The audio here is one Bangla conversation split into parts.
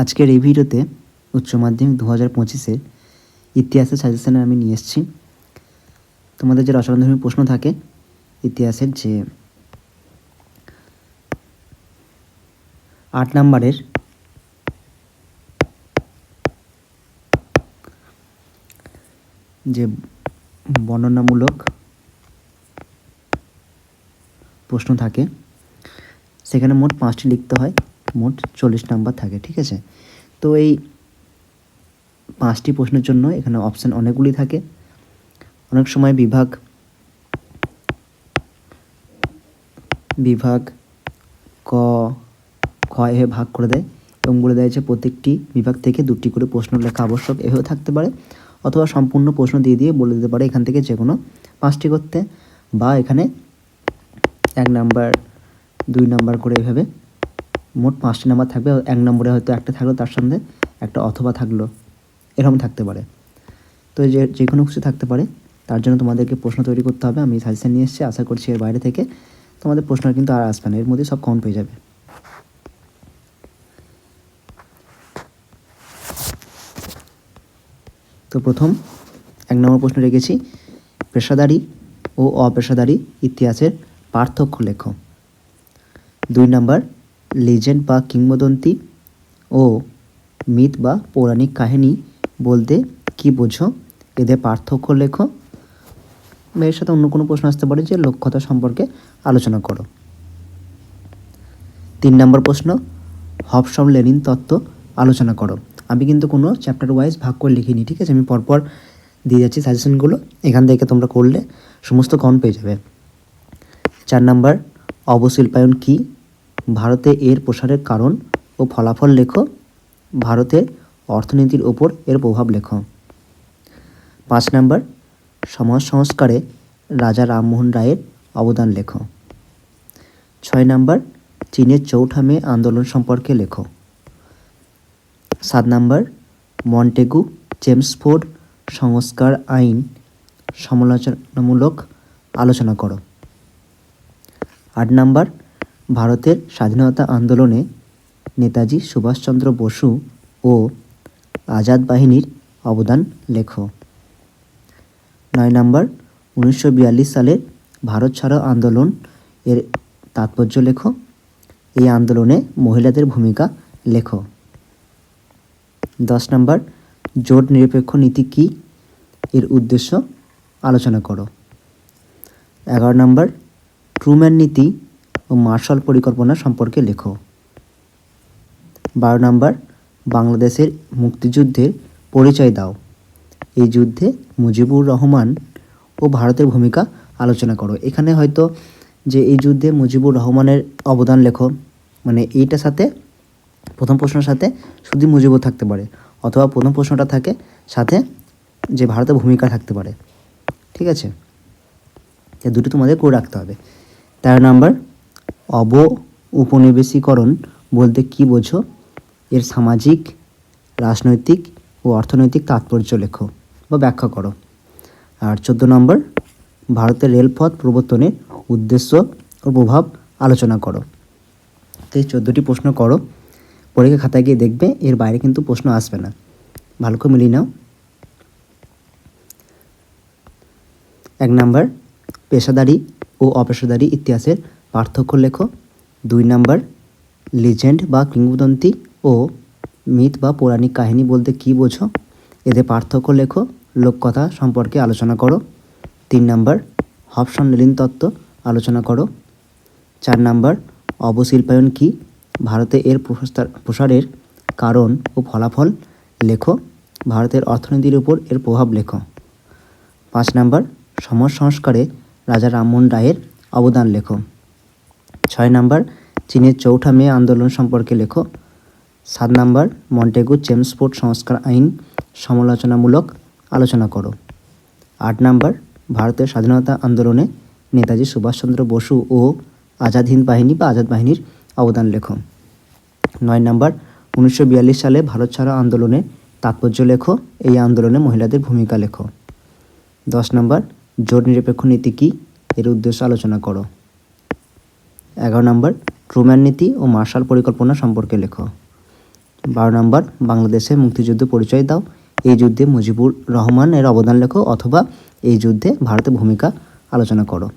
আজকের এই ভিডিওতে উচ্চ মাধ্যমিক দু হাজার পঁচিশের ইতিহাসের সাজেশনে আমি নিয়ে এসেছি। তোমাদের যে রচনাধর্মী প্রশ্ন থাকে, ইতিহাসের যে আট নাম্বারের যে বর্ণনামূলক প্রশ্ন থাকে, সেখানে মোট পাঁচটি লিখতে হয়। মোট চল্লিশ নাম্বার থাকে, ঠিক আছে? তো এই পাঁচটি প্রশ্নের জন্য এখানে অপশান অনেকগুলি থাকে। অনেক সময় বিভাগ বিভাগ, ক, খ এভাবে ভাগ করে দেয় এবং বলে দেয় যে প্রত্যেকটি বিভাগ থেকে দুটি করে প্রশ্ন লেখা আবশ্যক, এভাবে থাকতে পারে। অথবা সম্পূর্ণ প্রশ্ন দিয়ে দিয়ে বলে দিতে পারে এখান থেকে যে কোনো পাঁচটি করতে। বা এখানে এক নাম্বার, দুই নাম্বার করে এভাবে মোট পাঁচটি নাম্বার থাকবে, এক নম্বরে হয়তো একটা থাকল, তার সঙ্গে একটা অথবা থাকল, এরকম থাকতে পারে। তো যে যে কোনো কিছু থাকতে পারে, তার জন্য তোমাদেরকে প্রশ্ন তৈরি করতে হবে। আমি সাজেশন নিয়ে এসেছি, আশা করছি এর বাইরে থেকে তোমাদের প্রশ্ন কিন্তু আর আসবে না, এর মধ্যে সব কাউন্ট পেয়ে যাবে। তো প্রথম, এক নম্বর প্রশ্ন রেখেছি, পেশাদারি ও অপেশাদারি ইতিহাসের পার্থক্য লেখ। দুই নাম্বার লিজেন্ড বা কিংবদন্তি ও মিথ বা পৌরাণিক কাহিনী বলতে কি বোঝো? এদের পার্থক্য লেখো। এর সাথে অন্য কোনো প্রশ্ন আসতে পারে যে লক্ষ্যতা সম্পর্কে আলোচনা করো। তিন নম্বর প্রশ্ন, হবসম লেনিন তত্ত্ব আলোচনা করো। আমি কিন্তু কোনো চ্যাপ্টার ওয়াইজ ভাগ করে লিখিনি, ঠিক আছে? আমি পরপর দিয়ে যাচ্ছি সাজেশনগুলো এখান থেকে তোমরা করলে সমস্ত কাউন্ট পেয়ে যাবে। চার নাম্বার, অবশিল্পায়ন কী? ভারতে এর প্রসারের কারণ ও ফলাফল লেখো। ভারতের অর্থনীতির ওপর এর প্রভাব লেখো। পাঁচ নাম্বার সমাজ সংস্কারে রাজা রামমোহন রায়ের অবদান লেখো। ছয় নাম্বার, চীনের চৌঠা মে আন্দোলন সম্পর্কে লেখো। সাত নাম্বার, মন্টেগু চেমসফোর্ড সংস্কার আইন সমালোচনামূলক আলোচনা করো। আট নাম্বার ভারতের স্বাধীনতা আন্দোলনে নেতাজি সুভাষচন্দ্র বসু ও আজাদ বাহিনীর অবদান লেখো। নয় নম্বর, উনিশশো বিয়াল্লিশ সালের ভারত ছাড়ো আন্দোলন এর তাৎপর্য লেখো। এই আন্দোলনে মহিলাদের ভূমিকা লেখো। দশ নম্বর, জোট নিরপেক্ষ নীতি কী? এর উদ্দেশ্য আলোচনা করো। এগারো নম্বর, ট্রুম্যান নীতি ও মার্শাল পরিকল্পনা সম্পর্কে লেখো। বারো নম্বর, বাংলাদেশের মুক্তিযুদ্ধের পরিচয় দাও। এই যুদ্ধে মুজিবুর রহমান ও ভারতের ভূমিকা আলোচনা করো। এখানে হয়তো যে এই যুদ্ধে মুজিবুর রহমানের অবদান লেখো মানে এইটার সাথে, প্রথম প্রশ্নের সাথে শুধু মুজিবুর থাকতে পারে, অথবা প্রথম প্রশ্নটা থাকে সাথে যে ভারতের ভূমিকা থাকতে পারে। ঠিক আছে? দুটো তোমাদের করে রাখতে হবে। তেরো নাম্বার অব উপনিবেশীকরণ বলতে কি বোঝো? এর সামাজিক, রাজনৈতিক ও অর্থনৈতিক তাৎপর্য লেখো বা ব্যাখ্যা করো। আর চোদ্দ নম্বর, ভারতের রেলপথ প্রবর্তনের উদ্দেশ্য ও প্রভাব আলোচনা করো। তো এই চোদ্দোটি প্রশ্ন করো। পরীক্ষা খাতায় গিয়ে দেখবে, এর বাইরে কিন্তু প্রশ্ন আসবে না। ভালো করে মিলিয়ে নাও। এক নাম্বার, পেশাদারি ও অপেশাদারি ইতিহাসের পার্থক্য লেখো। দুই নাম্বার লিজেন্ড বা কিংবদন্তি ও মিথ বা পৌরাণিক কাহিনী বলতে কী বোঝো? এদের পার্থক্য লেখো, লোককথা সম্পর্কে আলোচনা করো। তিন নাম্বার, হবসন লেলিন তত্ত্ব আলোচনা করো। চার নাম্বার, অবশিল্পায়ন কী? ভারতে এর প্রসার, প্রসারের কারণ ও ফলাফল লেখো। ভারতের অর্থনীতির উপর এর প্রভাব লেখো। পাঁচ নাম্বার, সমাজ সংস্কারে রাজা রামমোহন রায়ের অবদান লেখো। ছয় নাম্বার, চীনের চৌঠা মে আন্দোলন সম্পর্কে লেখো। সাত নাম্বার, মন্টেগু চেমসফোর্ড সংস্কার আইন সমালোচনামূলক আলোচনা করো। আট নাম্বার, ভারতের স্বাধীনতা আন্দোলনে নেতাজি সুভাষচন্দ্র বসু ও আজাদ হিন্দ বাহিনী বা আজাদ বাহিনীর অবদান লেখো। নয় নাম্বার, উনিশশো বিয়াল্লিশ সালে ভারত ছাড়া আন্দোলনে তাৎপর্য লেখো, এই আন্দোলনে মহিলাদের ভূমিকা লেখো। দশ নম্বর, জোট নিরপেক্ষ নীতি কী? এর উদ্দেশ্য আলোচনা করো। এগারো নম্বর ট্রুম্যান নীতি ও মার্শাল পরিকল্পনা সম্পর্কে লেখো। বারো নম্বর বাংলাদেশের মুক্তিযুদ্ধ পরিচয় দাও। এই যুদ্ধে মুজিবুর রহমানের অবদান লেখো অথবা এই যুদ্ধে ভারতের ভূমিকা আলোচনা করো।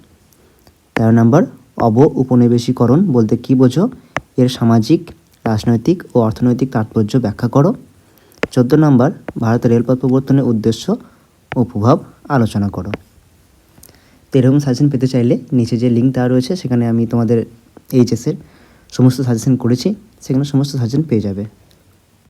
তেরো নম্বর অব উপনিবেশীকরণ বলতে কী বোঝো? এর সামাজিক, রাজনৈতিক ও অর্থনৈতিক তাৎপর্য ব্যাখ্যা করো। চোদ্দ নম্বর, ভারতের রেলপথ প্রবর্তনের উদ্দেশ্য ও প্রভাব আলোচনা করো। তো এরকম সাজেশন পেতে চাইলে নিচে যে লিঙ্ক দেওয়া রয়েছে, সেখানে আমি তোমাদের এইচএসের সমস্ত সাজেশন করেছি, সেখানে সমস্ত সাজেশন পেয়ে যাবে।